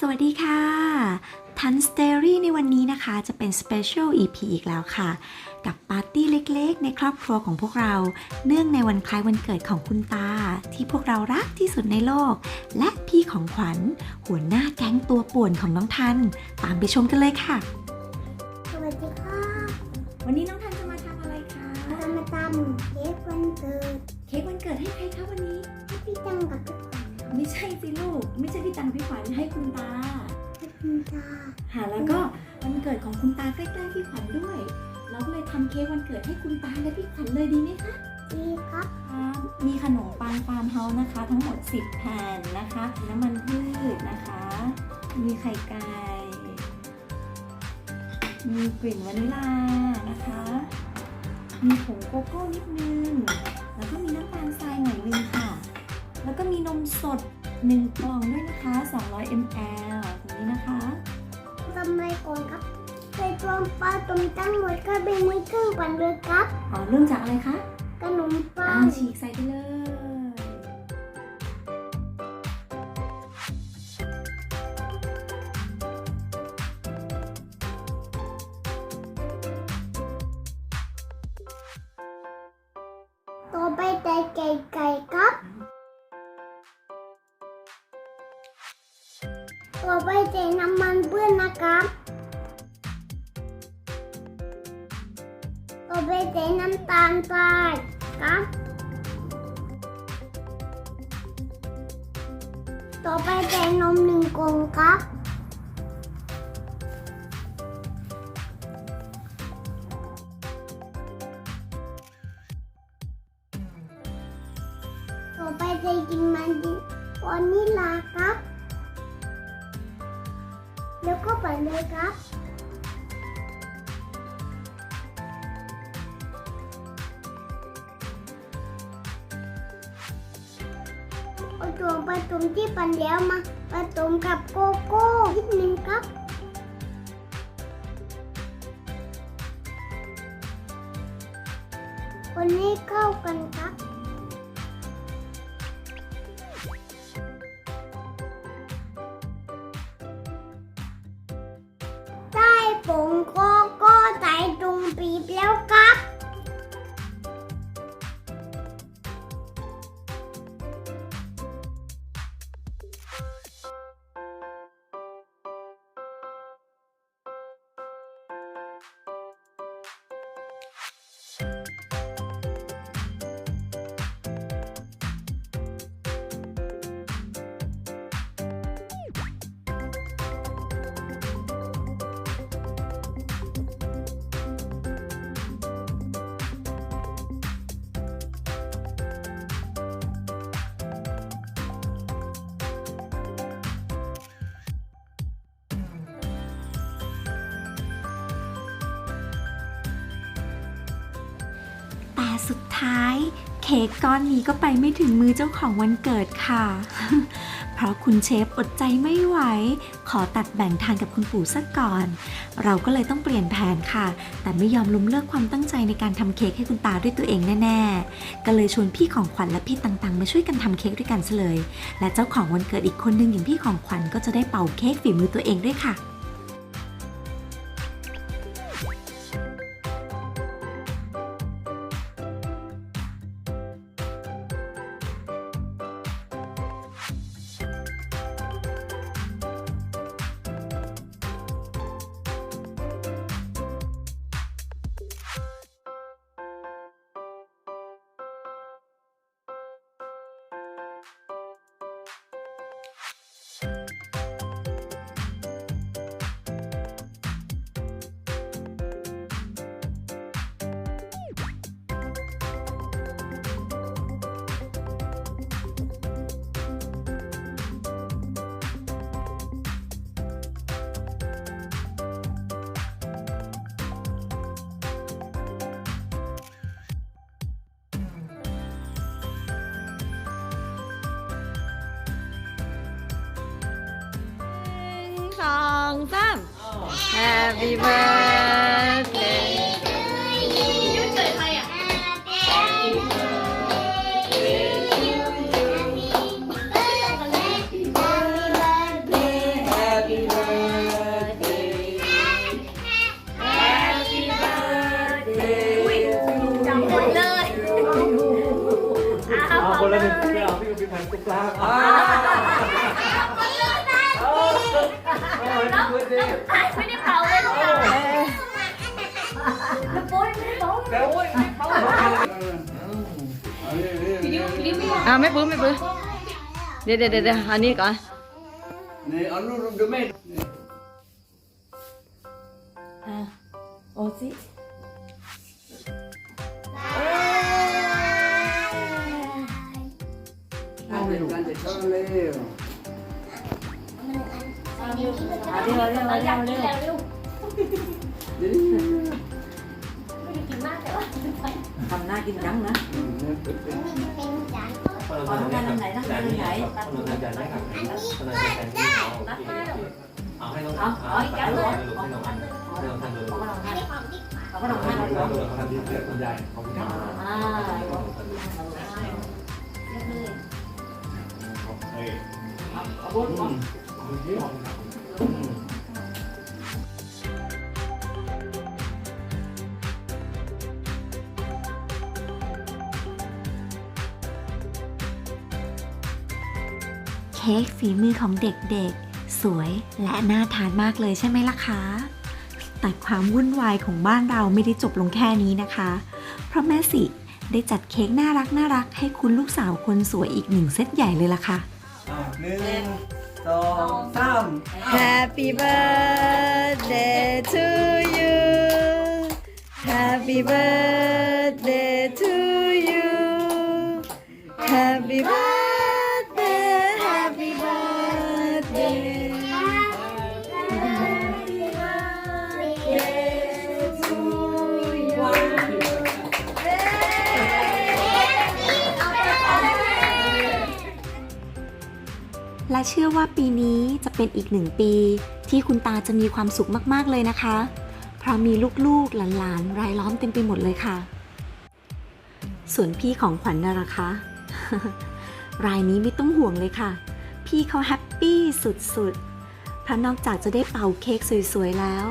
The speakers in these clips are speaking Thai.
สวัสดีค่ะ ทันสเตอรี่ในวันนี้นะคะ จะเป็น Special EP อีกแล้วค่ะ กับปาร์ตี้เล็กๆ ในครอบครัวของพวกเรา เนื่องในวันคล้ายวันเกิดของคุณตา ที่พวกเรารักที่สุดในโลก และพี่ของขวัญ หัวหน้าแก๊งตัวป่วนของน้องทัน ตามไปชมกันเลยค่ะ สวัสดีค่ะวันนี้น้องทันจะมาทำอะไรคะเรามาตำเค้กวันเกิด เค้กวันเกิดให้ใครคะวันนี้ ให้พี่จังกับพี่ขวัญ ไม่ใช่สิลูก ไม่ใช่พี่ตังพี่ขวัญให้คุณตาให้คุณตาค่ะแล้วก็วันเกิดของคุณตาใกล้ๆพี่ขวัญด้วย เราก็เลยทำเค้กวันเกิดให้คุณตาและพี่ขวัญเลยดีไหมคะดีครับมีขนมปังฟาร์มเฮาส์นะคะ ทั้งหมด 10 แผ่นนะคะ น้ำมันพืชนะคะ มีไข่ไก่มีกลิ่นวานิลลานะคะ มีผงโกโก้นิดนึง แล้วก็มีน้ำตาลทรายหน่อยนึงค่ะ แล้วก็มีนมสด 1 กล่องด้วยนะคะ 200 ml ตรงนี้นะคะทำอะไรก่อนครับใส่ตัวปลาต้มทั้งหมดก็เป็นในเครื่องปั่นเลยครับอ๋อเริ่มจากอะไรคะขนมปัอ่างฉีกใส่ไปเลยต่อไปใส่ไก่ไก่ ครับ ต่อไปใส่น้ำตาลทรายครับ ต่อไปใส่นมหนึ่งกล่องครับต่อไปใส่กินมันดิวานิลลาครับ แล้วก็ปั่นเลยครับ เอาตัวผสมที่ปั่นแล้วมาผสมกับโกโก้นิดนึงครับคนนี้เข้ากันครับ สุดท้าย เค้กก้อนนี้ก็ไปไม่ถึงมือเจ้าของวันเกิดค่ะ เพราะคุณเชฟอดใจไม่ไหว ขอตัดแบ่งทานกับคุณปู่ซะก่อน เราก็เลยต้องเปลี่ยนแผนค่ะ แต่ไม่ยอมล้มเลิกความตั้งใจในการทำเค้กให้คุณตาด้วยตัวเองแน่ๆ ก็เลยชวนพี่ของขวัญและพี่ตังๆ มาช่วยกันทำเค้กด้วยกันเลย และเจ้าของวันเกิดอีกคนนึงอย่างพี่ของขวัญก็จะได้เป่าเค้กฝีมือตัวเองด้วยค่ะ Vâng, còn tám Happy birthday. Hãy subscribe cho kênh Ghiền Mì Gõ Để không bỏ lỡ những video hấp dẫn ใครอะ Happy ไม่ได้เป่าเลยลูกแล้วโป้ยไม่ได้เป่าเลยโอ้ยไม่เป่าลิ้วลิ้วไม่อ่าไม่ปื้มไม่ปื้มเดี๋ยวเดี๋ยวเดี๋ยวอันนี้ก่อน Nee, Anu, du med. โอ้สิ Cante, cante, chale. เดี๋ยวเดี๋ยวเดี๋ยวเราอยากเดี๋กิยนวแล้ว เร็วไม่ได้กินมากแต่ว่าทำหน้ากินจังนะเป็นจานขอทำงานทางไหนทำงานทางไหนเอาให้น้องเอาเอาอีกแล้วเลยให้น้องทันให้น้องทันเลยเอามาลองอันทำนี้ของที่เอามาลองทำให้เอาน้องทันเกิดคุณยายขอบคุณครับอ่าเอาบุญ เค้กฝีมือของเด็กๆ สวยและน่าทานมากเลยใช่ไหมล่ะคะ แต่ความวุ่นวายของบ้านเราไม่ได้จบลงแค่นี้นะคะ เพราะแม่สิได้จัดเค้กน่ารักน่ารักให้คุณลูกสาวคนสวยอีกหนึ่งเซตใหญ่เลยล่ะค่ะ หนึ่ง สองสาม Happy birthday to you Happy birthday และเชื่อว่าปีนี้จะเป็นอีกหนึ่งปี ที่คุณตาจะมีความสุขมากๆเลยนะคะ เพราะมีลูกๆหลานๆรายล้อมเต็มไปหมดเลยค่ะ ส่วนพี่ของขวัญน่ะล่ะคะรายนี้ไม่ต้องห่วงเลยค่ะ พี่เขาแฮปปี้สุดๆเพราะนอกจากจะได้เป่าเค้กสวยๆแล้ว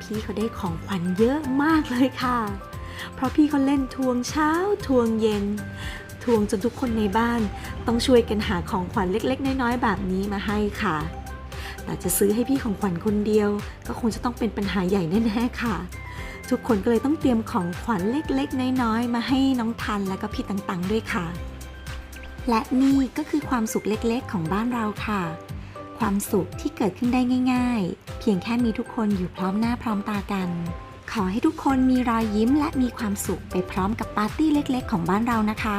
พี่เขาได้ของขวัญเยอะมากเลยค่ะ เพราะพี่เขาเล่นทวงเช้าทวงเย็น วงจนทุกคนในบ้าน ต้องช่วยกันหาของขวัญเล็ก ๆ น้อยๆแบบนี้มาให้ค่ะ แต่จะซื้อให้พี่ของขวัญคนเดียว ก็คงจะต้องเป็นปัญหาใหญ่แน่ๆค่ะ ทุกคนก็เลยต้องเตรียมของขวัญเล็กๆ น้อยๆ มาให้น้องทันและก็พี่ตังๆ ด้วยค่ะ และนี่ก็คือความสุขเล็กๆ ของบ้านเราค่ะ ความสุขที่เกิดขึ้นได้ง่าย ๆ เพียงแค่มีทุกคนอยู่พร้อมหน้าพร้อมตากันขอให้ทุกคนมีรอยยิ้มและมีความสุขไปพร้อมกับปาร์ตี้เล็กๆ ของบ้านเรานะคะ